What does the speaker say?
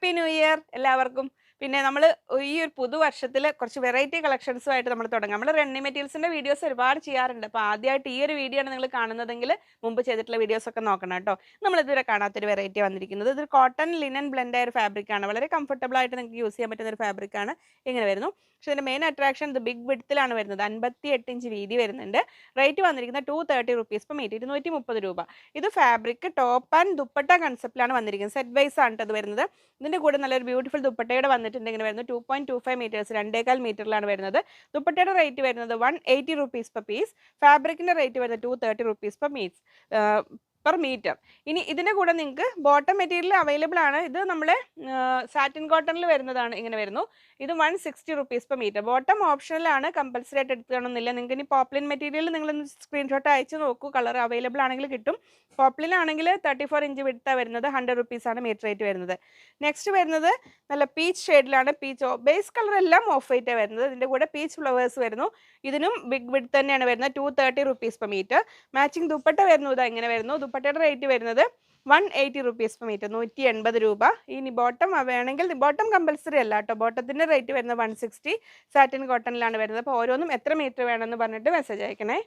Happy new year എല്ലാവർക്കും പിന്നെ നമ്മൾ ഈ ഒരു പുതുവർഷത്തിൽ കുറച്ച് വെറൈറ്റി കളക്ഷൻസുമായിട്ട് നമ്മൾ തുടങ്ങാം. നമ്മൾ റണ്ണി മെറ്റീരിയൽസിന്റെ വീഡിയോസ് ഒരുപാട് ചെയ്യാറുണ്ട്. അപ്പോൾ ആദ്യമായിട്ട് ഈ ഒരു വീഡിയോ ആണ് നിങ്ങൾ കാണുന്നതെങ്കിൽ മുമ്പ് ചെയ്തിട്ടുള്ള വീഡിയോസ് ഒക്കെ നോക്കണം കേട്ടോ. നമ്മളിതുവരെ കാണാത്തൊരു വെറൈറ്റി വന്നിരിക്കുന്നത്. ഇതൊരു കോട്ടൺ ലിനൻ ബ്ലെൻഡ് ആയ ഒരു ഫാബ്രിക്കാണ് വളരെ കംഫർട്ടബിൾ ആയിട്ട് നിങ്ങൾക്ക് യൂസ് ചെയ്യാൻ പറ്റുന്ന ഒരു ഫാബ്രിക്കാണ് ഇങ്ങനെ വരുന്നു. പക്ഷെ ഇതിന്റെ മെയിൻ അട്രാക്ഷൻ ഇത് ബിഗ് വിഡ്ത്തിലാണ് വരുന്നത്. അൻപത്തി എട്ട് ഇഞ്ച് വീതി വരുന്നുണ്ട്. റേറ്റ് വന്നിരിക്കുന്നത് ടു തേർട്ടി റുപ്പീസ് ഇപ്പം മീറ്റ് ഇരുന്നൂറ്റി മുപ്പത് രൂപ. ഇത് ഫാബ്രിക് ടോപ്പ് ആൻഡ് ദുപ്പട്ട കൺസെപ്റ്റിലാണ് വന്നിരിക്കുന്നത്. സെറ്റ് വൈസ് ആണ് ഇത് വരുന്നത്. ഇതിന്റെ കൂടെ നല്ലൊരു ബ്യൂട്ടിഫുൾ ദുപ്പട്ടയുടെ വന്നിട്ടുണ്ട് ഇങ്ങനെ വരുന്നത് two point two five meters രണ്ടേകാൽ മീറ്ററിലാണ് വരുന്നത്. ദുപ്പട്ടയുടെ റേറ്റ് വരുന്നത് one eighty rupees per piece ഫാബ്രിക്കിന്റെ rate വരുന്നത് ടു തേർട്ടി റുപ്പീസ് പെർ മീസ് പെർ മീറ്റർ ഇനി ഇതിന്റെ കൂടെ നിങ്ങൾക്ക് ബോട്ടം മെറ്റീരിയൽ അവൈലബിൾ ആണ്. ഇത് നമ്മൾ സാറ്റിൻ കോട്ടണിൽ വരുന്നതാണ് ഇങ്ങനെ വരുന്നു. ഇത് one sixty rupees per meter bottom ഓപ്ഷനിലാണ് കമ്പൽസറി ആയിട്ട് എടുക്കണമെന്നില്ല നിങ്ങൾക്ക് ഇനി പോപ്ലിൻ മെറ്റീരിയൽ നിങ്ങൾ സ്ക്രീൻഷോട്ട് അയച്ച് നോക്കൂ. കളർ അവൈലബിൾ ആണെങ്കിൽ കിട്ടും. പോപ്ലിൻ ആണെങ്കിൽ തേർട്ടി ഫോർ ഇഞ്ച് വിടുത്താണ് വരുന്നത് ഹൺഡ്രഡ് റുപ്പീസ് ആണ് മീറ്റർ റേറ്റ് വരുന്നത്. നെക്സ്റ്റ് വരുന്നത് നല്ല പീച്ച് ഷെയ്ഡിലാണ് പീച്ച് ബേസ് കളർ എല്ലാം ഓഫ് വൈറ്റ് വരുന്നത്. ഇതിന്റെ കൂടെ പീച്ച് ഫ്ലവേഴ്സ് വരുന്നു. ഇതിനും ബിഗ് വിഡ് തന്നെയാണ് വരുന്നത്. Two thirty rupees per meter matching dupatta വരുന്നു. ഇതാ ഇങ്ങനെ വരുന്നു. ദുപ്പട്ടയുടെ റേറ്റ് വരുന്നത് one eighty rupees per meter നൂറ്റി എൺപത് രൂപ. ഇനി ബോട്ടം വേണമെങ്കിൽ ബോട്ടം കമ്പൽസറി അല്ല കേട്ടോ. ബോട്ടത്തിന്റെ റേറ്റ് വരുന്നത് വൺ സിക്സ്റ്റി സാറ്റിൻ കോട്ടണിലാണ് വരുന്നത്. അപ്പോൾ ഓരോന്നും എത്ര മീറ്റർ വേണമെന്ന് പറഞ്ഞിട്ട് മെസ്സേജ് അയക്കണേ.